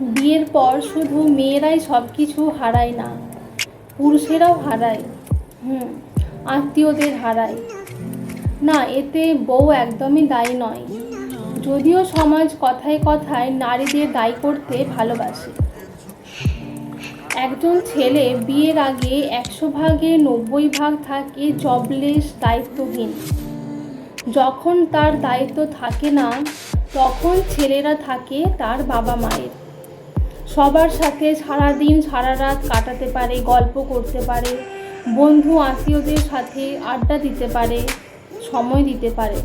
বিয়ের পর শুধু মেয়েরাই সব কিছু হারায় না, পুরুষেরাও হারায়। হুম, আত্মীয়দের হারায়। না, এতে বউ একদমই দায়ী নয়। যদিও সমাজ কথায় কথায় নারীদের দায়ী করতে ভালোবাসে। একজন ছেলে বিয়ের আগে একশো ভাগে নব্বই ভাগ থাকে জবলেস দায়িত্বহীন। যখন তার দায়িত্ব থাকে না, তখন ছেলেরা থাকে তার বাবা মায়ের সবার সাথে সারাদিন সারা রাত কাটাতে পারে, গল্প করতে পারে, বন্ধু আত্মীয়দের সাথে আড্ডা দিতে পারে, সময় দিতে পারে।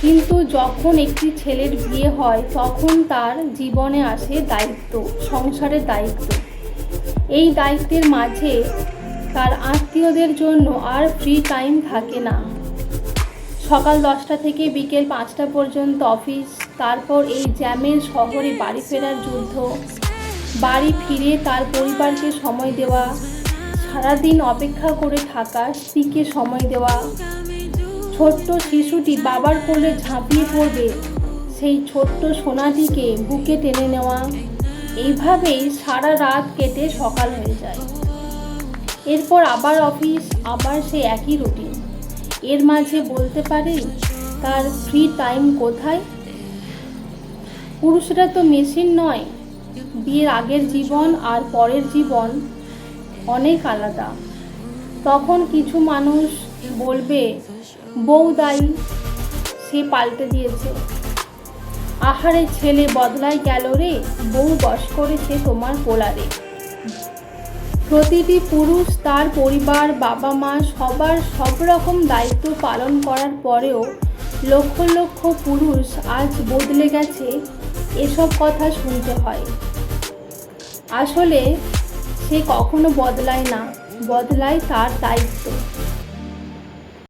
কিন্তু যখন একটি ছেলের বিয়ে হয়, তখন তার জীবনে আসে দায়িত্ব, সংসারের দায়িত্ব। এই দায়িত্বের মাঝে তার আত্মীয়দের জন্য আর ফ্রি টাইম থাকে না। সকাল দশটা থেকে বিকেল পাঁচটা পর্যন্ত অফিস, তারপর এই জ্যামের শহরে বাড়ি ফেরার যুদ্ধ বাড়ি ফিরে তার পরিবারকে সময় দেওয়া, সারাদিন অপেক্ষা করে থাকা স্ত্রীকে সময় দেওয়া। ছোট্ট শিশুটি বাবার কোলে ঝাঁপিয়ে পড়বে, সেই ছোট্ট সোনাটিকে বুকে টেনে নেওয়া। এইভাবেই সারা রাত কেটে সকাল হয়ে যায়। এরপর আবার অফিস, আবার সে একই রুটিন। এর মাঝে বলতে পারে, তার ফ্রি টাইম কোথায়? পুরুষরা তো মেশিন নয়। বিয়ের আগের জীবন আর পরের জীবন অনেক আলাদা। তখন কিছু মানুষ বলবে, বউ দায়ী, সে পাল্টে দিয়েছে। আহারে ছেলে বদলায় গেল রে, বউ বস করেছে তোমার কোলারে। প্রতিটি পুরুষ তার পরিবার, বাবা মা, সবার সব রকম দায়িত্ব পালন করার পরেও লক্ষ লক্ষ পুরুষ আজ বদলে গেছে এসব কথা শুনতে হয়। আসলে সে কখনো বদলায় না বদলায় তার দায়িত্ব।